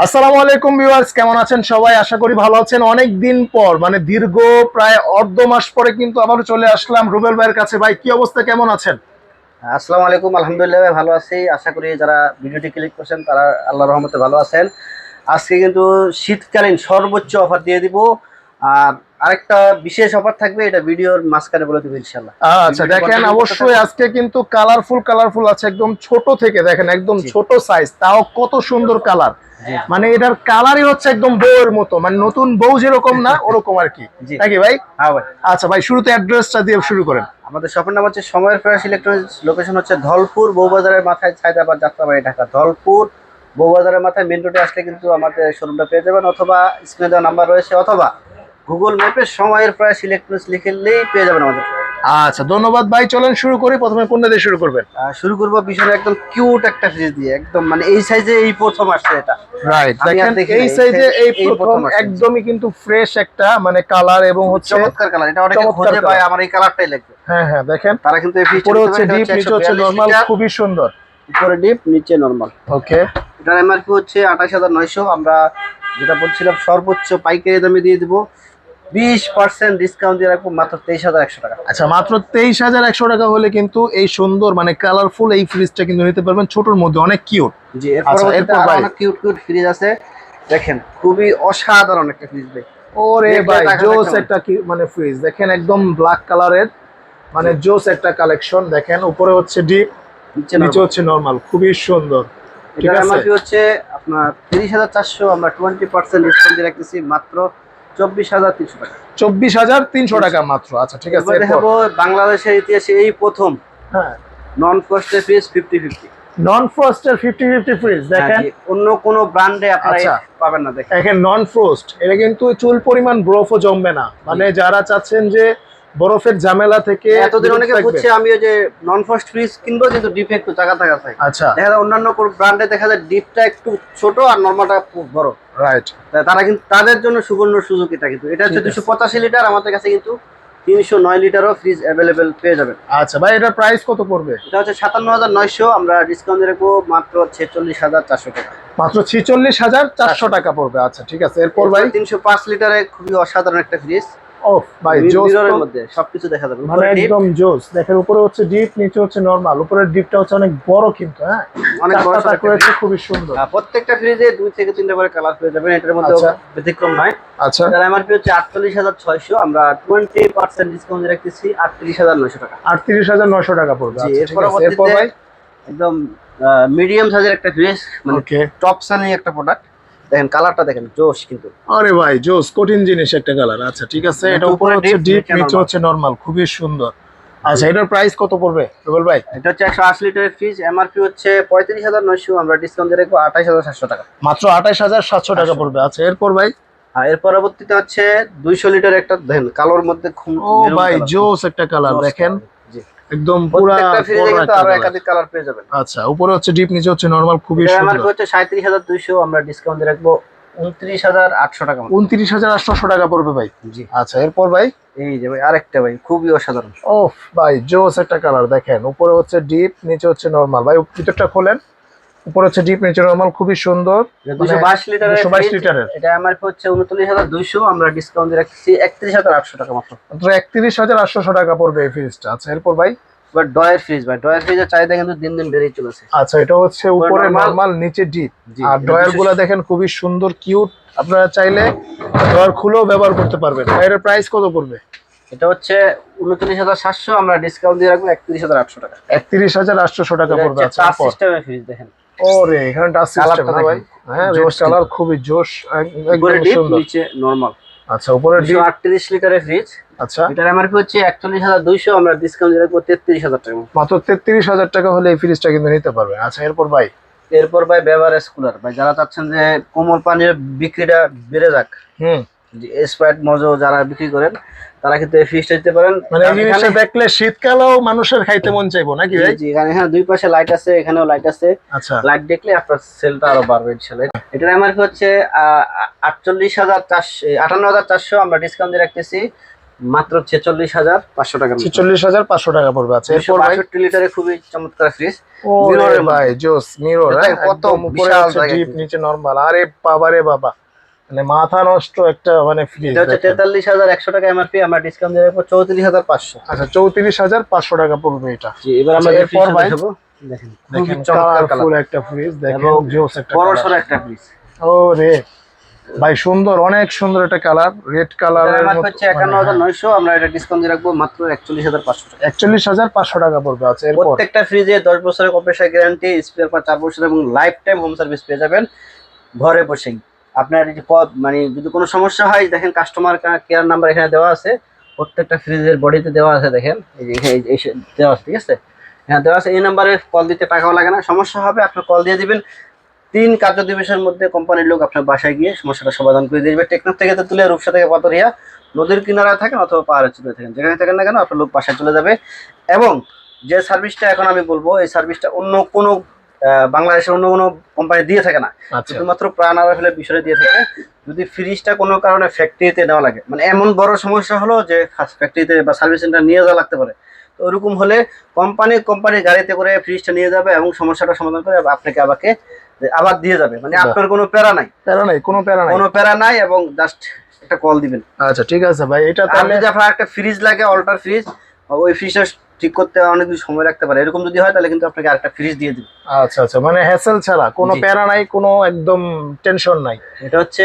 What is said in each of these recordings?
আসসালামু আলাইকুম ভিউয়ার্স কেমন আছেন সবাই? আশা করি ভালো আছেন। অনেক দিন পর মানে দীর্ঘ প্রায় অর্ধ মাস পরে কিন্তু আবারও চলে আসলাম রুবেল ভাইয়ের কাছে। ভাই কি অবস্থা? কেমন আছেন? আসসালামু আলাইকুম আলহামদুলিল্লাহ ভাই ভালো আছি। আশা করি যারা ভিডিওটি ক্লিক করছেন তারা আল্লাহ রহমতে ভালো আছেন। আজকে কিন্তু শীতকালীন সর্বোচ্চ অফার দিয়ে দিব। আর আরেকটা বিশেষ অফার থাকবে এটা ভিডিওর মাঝখানে বলে দেবো ইনশাল্লাহ আচ্ছা দেখেন অবশ্যই আজকে কিন্তু কালারফুল কালারফুল আছে একদম ছোট থেকে দেখেন একদম ছোট সাইজ তাও কত সুন্দর কালার। মানে এটার কালারই হচ্ছে একদম বউয়ের মতো। মানে নতুন বউ যেরকম না ওরকম আর কি। নাকি ভাই? হ্যাঁ ভাই। আচ্ছা ভাই শুরুতে অ্যাড্রেসটা দিয়ে শুরু করেন। আমাদের শপের নাম হচ্ছে সময়ের ফ্রেশ ইলেকট্রনিক্স লোকেশন হচ্ছে ধলপুর বউবাজারের মাথায় ছাইদাবাদ যাত্রাবাড়ি ঢাকা। ধলপুর বউবাজারের মাথায় মেন রোডে আসলে কিন্তু আমাদের শোরুমটা পেয়ে যাবেন অথবা স্ক্রিনে দেওয়া নাম্বার রয়েছে অথবা গুগল ম্যাপে সময়ের ফ্রেশ ইলেকট্রনিক্স লিখলেই পেয়ে যাবেন আমাদের আচ্ছা ধন্যবাদ ভাই। চলেন শুরু করি প্রথমে কোনটা দিয়ে শুরু করবেন। শুরু করব পিছনে একদম কিউট একটা ফ্রিজ দিয়ে একদম মানে এই সাইজে এই প্রথম আসছে এটা। রাইট দেখেন এই সাইজে এই- প্রথম একদমই কিন্তু ফ্রেশ একটা মানে কালার এবং হচ্ছে চমৎকার কালার এটা অনেকে খুঁজে পায় আমার এই কালারটাই লাগবে। হ্যাঁ হ্যাঁ দেখেন তারা কিন্তু এই উপরে হচ্ছে ডিপ নিচে হচ্ছে নরমাল খুবই সুন্দর। উপরে ডিপ নিচে নরমাল ওকে এটার এমআরপি হচ্ছে আঠাশ হাজার নয়শো আমরা যেটা বলছিলাম সর্বোচ্চ পাইকারি দামে দিয়ে দিব বিশ পার্সেন্ট ডিসকাউন্ট দিয়ে রাখব মাত্র তেইশ হাজার একশো টাকা। আচ্ছা মাত্র তেইশ হাজার একশো টাকা হলে কিন্তু এই সুন্দর মানে কালারফুল এই ফ্রিজটা কিন্তু নিতে পারবেন ছোটর মধ্যে অনেক কিউট জি এরপর অনেক কিউট কিউট ফ্রিজ আছে। দেখেন খুবই অসাধারণ একটা ফ্রিজ ভাই। ওরে ভাই জোস একটা মানে ফ্রিজ দেখেন একদম ব্ল্যাক কালারের মানে জোস একটা কালেকশন দেখেন উপরে হচ্ছে ডিপ নিচে হচ্ছে নরমাল খুবই সুন্দর। ঠিক আছে? হচ্ছে আপনার তিরিশ হাজার চারশো আমরা টোয়েন্টি পার্সেন্ট ডিসকাউন্ট দিয়ে রাখতেছি মাত্র চব্বিশ হাজার তিনশো টাকা। চব্বিশ হাজার তিনশো টাকা মাত্র। আচ্ছা ঠিক আছে দেখাবো বাংলাদেশের ইতিহাসে এই প্রথম হ্যাঁ। নন ফ্রস্টের ফিজ ফিফটি ফিফটি নন ফ্রস্টের ফিফটি ফিফটি ফ্রিজ দেখেন অন্য কোন ব্র্যান্ডে আপনারা আচ্ছা। পাবেন না দেখেন। নন ফ্রোস্ট এটা কিন্তু চুল পরিমাণ ব্রফও জমবে না। মানে যারা চাচ্ছেন যে বরফের ঝামেলা থেকে এতদিন অনেকে। বুঝছে আমি ওই যে নন ফ্রস্ট ফ্রিজ কিনবো কিন্তু ডিপ একটু জায়গা থাকা চাই। আচ্ছা। দেখা যায় অন্যান্য কোন ব্র্যান্ডে দেখা যায় ডিপটা একটু ছোট আর নর্মালটা খুব বড়। রাইট তারা কিন্তু তাদের জন্য সুবর্ণ সুযোগ এটা কিন্তু। এটা হচ্ছে। দুশো পঁচাশি লিটার আমাদের কাছে কিন্তু তিনশো নয় লিটারও ফ্রিজ অ্যাভেলেবেল পেয়ে যাবেন। আচ্ছা ভাই এটার প্রাইস কত পড়বে? এটা হচ্ছে সাতান্ন হাজার নয়শো আমরা ডিসকাউন্ট রাখব মাত্র ছেচল্লিশ হাজার চারশো টাকা। মাত্র ছিচল্লিশ হাজার চারশো টাকা পড়বে। আচ্ছা ঠিক আছে। এরপর ভাই? তিনশো পাঁচ লিটারে খুবই অসাধারণ একটা ফ্রিজ ও ভাই জোস মিররের মধ্যে সবকিছু দেখা যাবে। মানে একদম জোস দেখেন উপরে হচ্ছে ডিপ নিচে হচ্ছে নরমাল উপরের ডিপটা হচ্ছে অনেক বড় কিন্তু হ্যাঁ? অনেক বড় রয়েছে খুবই সুন্দর। প্রত্যেকটা ফ্রিজে দুই থেকে তিনটা করে কালার পেয়ে যাবেন। এটার মধ্যে আচ্ছা। ব্যতিক্রম নয়। আচ্ছা। যার এমআরপি হচ্ছে আটচল্লিশ হাজার ছয়শো। আমরা টোয়েন্টি পার্সেন্ট ডিসকাউন্ট রাখতেছি আটত্রিশ হাজার নয়শো টাকা। আটত্রিশ হাজার নয়শো টাকা পড়বে। আচ্ছা এরপর ভাই? একদম মিডিয়াম সাইজের একটা ফ্রিজ মানে টপ সেলিং একটা প্রোডাক্ট দেখেন কালারটা দেখেন জোশ কিন্তু। আরে ভাই জোস কঠিন জিনিস একটা কালার। আচ্ছা ঠিক আছে এটা এটা উপরে হচ্ছে ডিপ নিচে হচ্ছে নরমাল খুবই সুন্দর। আচ্ছা এটার প্রাইস কত পড়বে? রুবেল ভাই? এটা হচ্ছে একশো আশি লিটারের ফ্রিজ এমআরপি হচ্ছে পঁয়ত্রিশ হাজার নয়শো আমরা ডিসকাউন্ট দিয়ে রাখব আঠাশ হাজার সাতশো টাকা। মাত্র আঠাশ হাজার সাতশো টাকা পড়বে। আচ্ছা এরপর ভাই? আর এর পরবর্তীতে হচ্ছে দুইশো লিটার একটা দেখেন কালোর মধ্যে খুব ও ভাই। জোস একটা কালার দেখেন। একদম পুরা আরও একাধিক কালার পেয়ে যাবেন। আচ্ছা উপরে হচ্ছে ডিপ নিচে হচ্ছে নরমাল খুবই সুন্দর। হচ্ছে আমরা ডিসকাউন্ট দিয়ে রাখব। উনত্রিশ হাজার আটশো টাকা মতো। উনত্রিশ হাজার আটশো টাকা পড়বে ভাই। জি। আচ্ছা এরপর ভাই? এই যে ভাই আরেকটা ভাই খুবই অসাধারণ। ভাই জোস একটা কালার দেখেন। উপরে হচ্ছে ডিপ নিচে হচ্ছে নরমাল ভাই ভিতরটা খোলেন। উপরে হচ্ছে ডিপ নেচার নরমাল খুবই সুন্দর। দুশো বাইশ লিটারের 222 লিটারের। এটা এমআরপি হচ্ছে উনচল্লিশ হাজার দুইশো আমরা ডিসকাউন্ট দিয়ে রাখছি একত্রিশ হাজার আটশো টাকা মাত্র। মাত্র একত্রিশ হাজার আটশো টাকা পড়বে এই ফ্রিজটা আচ্ছা এরপর ভাই? এবার ডয়ের ফ্রিজ ভাই। ডয়ের ফ্রিজের চাহিদা কিন্তু দিন দিন বেড়েই চলেছে। আচ্ছা এটা হচ্ছে উপরে নরমাল নিচে ডিপ আর বিশেষ- গুলা দেখেন খুবই সুন্দর কিউট আপনারা চাইলে ড্রয়ার খুলেও ব্যবহার করতে পারবেন। এটার প্রাইস কত পড়বে? এটা হচ্ছে উনচল্লিশ হাজার সাতশো আমরা ডিসকাউন্ট দিয়ে রাখব একত্রিশ হাজার আটশো টাকা। একত্রিশ হাজার আটশো টাকা পড়বে আচ্ছা। সিস্টেমের ফ্রিজ দেখেন। ওরে এখানে টাচ সিস্টেম না ভাই। হ্যাঁ জোশ কালার খুবই জোশ ডিপ নিচে নর্মাল আচ্ছা উপরে দুশো ডিপ আটত্রিশ লিটারের ফ্রিজ আচ্ছা। এটার এমআরপি হচ্ছে একচল্লিশ হাজার দুইশো আমরা ডিসকাউন্ট তেত্রিশ হাজার টাকা। মাত্র তেত্রিশ হাজার টাকা হলে এই ফ্রিজটা কিন্তু নিতে পারবেন আচ্ছা এরপর ভাই? এরপর ভাই বেভারেজ কুলার ভাই যারা চাচ্ছেন যে কোমল পানির বিক্রিটা বেড়ে যাক হুম। স্প্রাইট মজো যারা বিক্রি করেন তারা কিন্তু এই ফ্রিজটা দিতে পারেন। মানে এই জিনিসটা দেখলে শীতকালেও মানুষের খাইতে মন চাইব নাকি ভাই? জি, এখানে এখানে দুই পাশে লাইট আছে এখানেও লাইট আছে। আচ্ছা। লাইট দেখলে আপনার সেলটা আরও বাড়বে ইনশাল্লাহ এটার এমআরপি হচ্ছে আটচল্লিশ হাজার চারশো আটান্ন হাজার চারশো আমরা ডিসকাউন্ট দিয়ে রাখতেছি। মাত্র ছেচল্লিশ হাজার পাঁচশো টাকা ছেচল্লিশ হাজার পাঁচশো টাকা পড়বে দুশো এরপর বাষট্টি লিটারে খুবই চমৎকার ফ্রিজ ও Mirror রে এর ভাই জোস মিরর দেখেন কত উপরে ডিপ নিচে নরমাল আরে বাবা রে বাবা। মানে মাথা নষ্ট একটা মানে ফ্রিজ এটা হচ্ছে তেতাল্লিশ হাজার একশো টাকা এমআরপি আমরা ডিসকাউন্ট দিয়ে রাখব চৌত্রিশ হাজার পাঁচশো। আচ্ছা চৌত্রিশ হাজার পাঁচশো টাকা পড়বে এটা। জি এবার আমরা আচ্ছা, যে এরপর ফ্রিজটা ভাই? দেখাবো দেখেন দেখেন কালারফুল একটা ফ্রিজ দেখেন জোস একটা বড়। সড়ো একটা ফ্রিজ ও রে ভাই সুন্দর অনেক সুন্দর একটা কালার রেড কালার হচ্ছে একান্ন হাজার নয়শো আমরা এটা ডিসকাউন্ট দিয়ে রাখব মাত্র একচল্লিশ হাজার পাঁচশো টাকা। একচল্লিশ হাজার পাঁচশো টাকা পড়বে আচ্ছা এরপর। প্রত্যেকটা ফ্রিজে দশ বছরের কম্প্রেসার গ্যারান্টি স্পেয়ার পার চার বছর এবং লাইফ টাইম হোম সার্ভিস পেয়ে যাবেন ঘরে বসেই। আপনার যে মানে যদি কোনো সমস্যা হয়, দেখেন কাস্টমার কেয়ার নাম্বার এখানে দেওয়া আছে। প্রত্যেকটা ফ্রিজের বডিতে দেওয়া আছে, দেখেন। এই যে এখানে দেওয়া আছে, ঠিক আছে? হ্যাঁ দেওয়া আছে। এই নাম্বারে কল দিতে টাকাও লাগে না। সমস্যা হবে আপনার কল দিয়ে দিবেন। তিন কার্য দিবসের মধ্যে কোম্পানির লোক আপনার বাসায় গিয়ে সমস্যাটা সমাধান করে দিয়ে দেবে। টেকনাফ থেকে তো তুলে রূপসা থেকে পাতরিয়া নদীর কিনারায় থাকেন অথবা পাহাড়ে চলে থাকেন। যেখানে থাকেন না কেন, আপনার লোক বাসায় চলে যাবে। এবং যে সার্ভিসটা এখন আমি বলব, এই সার্ভিসটা অন্য কোনো বাংলাদেশের অন্য কোনো কোম্পানি দিয়ে থাকে না। আচ্ছা। শুধুমাত্র প্রাণ আরাফেলের বিষয়ে দিয়ে থাকে। যদি ফ্রিজটা কোনো কারণে ফ্যাক্টরিতে নেওয়া লাগে। মানে এমন বড় সমস্যা হলো যে ফ্যাক্টরিতে বা সার্ভিস সেন্টার নিয়ে যাওয়া লাগতে পারে। তো ওরকম হলে কোম্পানি কোম্পানির গাড়িতে করে ফ্রিজটা নিয়ে যাবে এবং সমস্যাটা সমাধান করে আপনাকে আবাকে আবার দিয়ে যাবে। মানে আপনার কোনো প্যারা নাই। প্যারা নাই কোনো প্যারা নাই। কোনো প্যারা নাই এবং জাস্ট একটা কল দিবেন। আচ্ছা ঠিক আছে ভাই এটা তাহলে আপনার একটা ফ্রিজ লাগে অল্টার ফ্রিজ ওই ফ্রিজটা ঠিক করতে অনেক কিছু সময় লাগতে পারে। এরকম যদি হয় তাহলে কিন্তু আপনাকে আরেকটা ফ্রিজ দিয়ে দিবে। আচ্ছা আচ্ছা মানে হ্যাসেল ছাড়া কোনো প্যারা নাই কোনো একদম টেনশন নাই। এটা হচ্ছে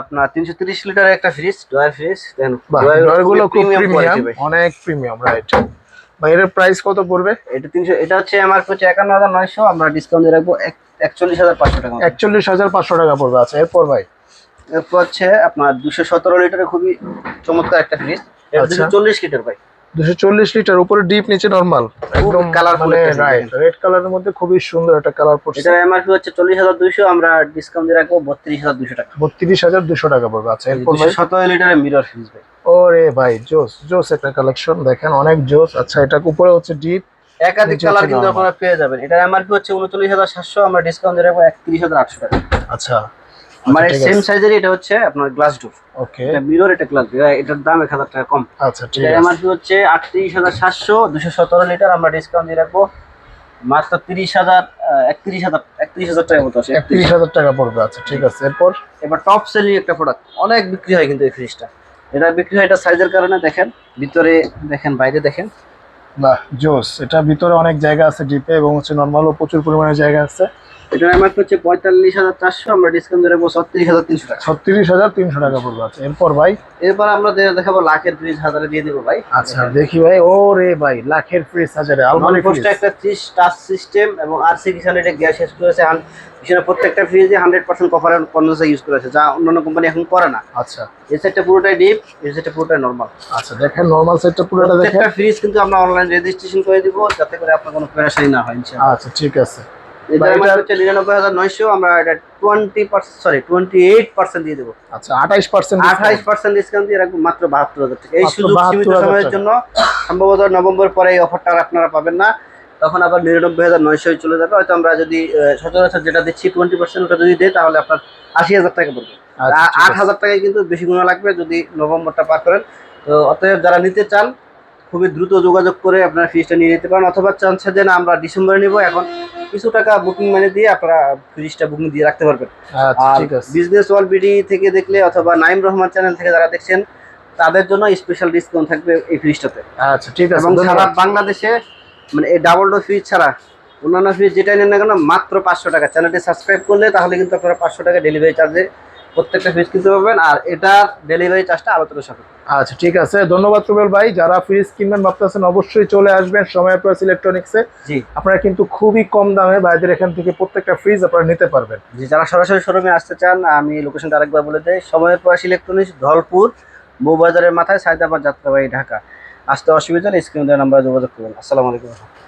আপনার তিনশো তিরিশ লিটারের একটা ফ্রিজ ডয়ার ফ্রিজ দেন বাহ ডরগুলো খুব প্রিমিয়াম অনেক প্রিমিয়াম রাইট ভাই এর প্রাইস কত পড়বে? এটা তিনশো এটা হচ্ছে আমার হচ্ছে একান্ন হাজার নয়শো আমরা ডিসকাউন্ট দিয়ে রাখব এক- একচল্লিশ হাজার পাঁচশো টাকা মতো। একচল্লিশ হাজার পাঁচশো টাকা পড়বে আচ্ছা এরপর ভাই? এরপর হচ্ছে আপনার দুশো সতেরো লিটারের খুবই চমৎকার একটা ফ্রিজ এটা আচ্ছা। দুশো চল্লিশ লিটার ভাই। দুশো চল্লিশ লিটার উপরে ডিপ নিচে নরমাল একদম একটা রাইট রেড কালারের মধ্যে খুবই সুন্দর একটা কালার পড়ছে। এটার এমআরপি হচ্ছে চল্লিশ হাজার দুইশো আমরা ডিসকাউন্ট দিয়ে রাখব বত্রিশ হাজার দুশো টাকা। বত্রিশ হাজার দুশো টাকা পড়বে। আচ্ছা এরপর ভাই সতেরো লিটারের মিরর ফ্রিজ ভাই। ওরে ভাই জোস জোস একটা কালেকশন দেখেন অনেক জোস। আচ্ছা এটা উপরে হচ্ছে ডিপ একাধিক কালার কিন্তু আপনারা পেয়ে যাবেন। এটার এমআরপি হচ্ছে উনচল্লিশ হাজার সাতশো আমরা ডিসকাউন্ট দিয়ে রাখব একত্রিশ হাজার আটশো টাকা। আচ্ছা মানে ঠিক সেম আছে। সাইজেরই এটা হচ্ছে আপনার গ্লাস ডোর ওকে এটা মিরর এটা গ্লাস এটার দাম এক হাজার টাকা কম। আচ্ছা ঠিক আছে। এমআরপি হচ্ছে আটত্রিশ হাজার সাতশো দুশো সতেরো লিটার আমরা ডিসকাউন্ট দিয়ে রাখব। মাত্র তিরিশ হাজার একত্রিশ হাজার একত্রিশ হাজার টাকা মতো আসে একত্রিশ হাজার। টাকা পড়বে আচ্ছা ঠিক আছে। এরপর? এবার টপ সেলিং একটা প্রোডাক্ট অনেক বিক্রি হয় কিন্তু এই ফ্রিজটা এটা বিক্রি হয় এটা সাইজের কারণে দেখেন। ভিতরে দেখেন বাইরে দেখেন। বাহ জোস। এটা ভিতরে অনেক জায়গা আছে ডিপে এবং হচ্ছে নর্মালও প্রচুর পরিমাণে জায়গা আছে। এটার এমআরপি হচ্ছে পঁয়তাল্লিশ হাজার চারশো আমরা ডিসকাউন্ট রাখব ছত্রিশ হাজার তিনশো টাকা। ছত্রিশ হাজার তিনশো টাকা পড়বে আচ্ছা। এরপর ভাই? এরপর আমরা দেখাবো লাখের ফ্রিজ হাজারে দিয়ে দেবো ভাই। আচ্ছা দেখি ভাই। ও রে ভাই লাখের ফ্রিজ হাজারে আলমারি ফ্রিজ একটা ত্রিশ টাচ সিস্টেম এবং আর সি কিষান এটা গ্যাস ইউজ করেছে। কিষানের প্রত্যেকটা ফ্রিজে hundred percent cover condenser use করেছে যা অন্যান্য কোম্পানি এখন করে না। আচ্ছা। এই সেটটা পুরোটাই ডিপ এই সেটটা পুরোটাই নর্মাল আচ্ছা দেখেন নর্মাল সেটটা পুরোটা দেখেন। ফ্রিজ কিন্তু আমরা অনলাইন রেজিস্ট্রেশন করে দিব যাতে করে আপনার কোনো প্রেশারই না হয় আচ্ছা ঠিক আছে। এটা আমার এটা- twenty percent sorry twenty eight percent দিয়ে দেবো। আচ্ছা আঠাইশ পার্সেন্ট আঠাইশ পার্সেন্ট ডিসকাউন্ট দিয়ে রাখব মাত্র বাহাত্তর হাজার টাকা। এই সুযোগ সীমিত সময়ের জন্য সম্ভবত নভেম্বর পরে এই অফারটা আপনারা পাবেন না। তখন আবার নিরানব্বই হাজার নয়শো চলে যাবে। হয়তো আমরা যদি সচরাচর যেটা দিচ্ছি টোয়েন্টি পার্সেন্ট ওটা যদি দেয় তাহলে আপনার আশি হাজার টাকা পড়বে। আচ্ছা, আট হাজার টাকায় কিন্তু বেশি গুণা লাগবে যদি নভেম্বরটা পার করেন। তো অতএব যারা নিতে চান খুবই দ্রুত যোগাযোগ করে আপনার ফিজটা নিয়ে নিতে পারেন। অথবা চান্সে যে না আমরা ডিসেম্বরে নিব এখন কিছু টাকা বুকিং মানে দিয়ে আপনারা ফ্রিজটা বুকিং দিয়ে রাখতে পারবেন। আচ্ছা আর বিজনেস ওয়াল বিডি থেকে দেখলে অথবা নাইম রহমান চ্যানেল থেকে যারা দেখছেন তাদের জন্য স্পেশাল ডিসকাউন্ট থাকবে এই ফ্রিজটাতে আচ্ছা ঠিক আছে এবং সারা বাংলাদেশে মানে এই ডাবল ডোর ফ্রিজ ছাড়া অন্যান্য ফ্রিজ যেটাই নেন না কেন মাত্র পাঁচশো টাকা। চ্যানেলটি সাবস্ক্রাইব করলে তাহলে কিন্তু আপনারা পাঁচশো টাকা ডেলিভারি চার্জে প্রত্যেকটা ফ্রিজ কিনতে পারবেন আর এটার ডেলিভারি চার্জটা আলোচনা সাপেক্ষ আচ্ছা ঠিক আছে। ধন্যবাদ রুবেল ভাই। যারা ফ্রিজ কিনবেন ভাবতেছেন অবশ্যই চলে আসবেন সময় প্লাস ইলেকট্রনিক্সে জি। আপনারা কিন্তু খুবই কম দামে ভাইদের এখান থেকে প্রত্যেকটা ফ্রিজ আপনারা নিতে পারবেন। জি যারা সরাসরি শোরুমে আসতে চান আমি লোকেশনটা আরেকবার বলে দেই। সময়ের প্রয়াস ইলেকট্রনিক্স ধলপুর বউবাজারের মাথায় সায়দাবাদ যাত্রাবাড়ি ঢাকা। আসতে অসুবিধা নেই স্ক্রিন দেওয়া নাম্বারে যোগাযোগ করবেন আসসালামু আলাইকুম।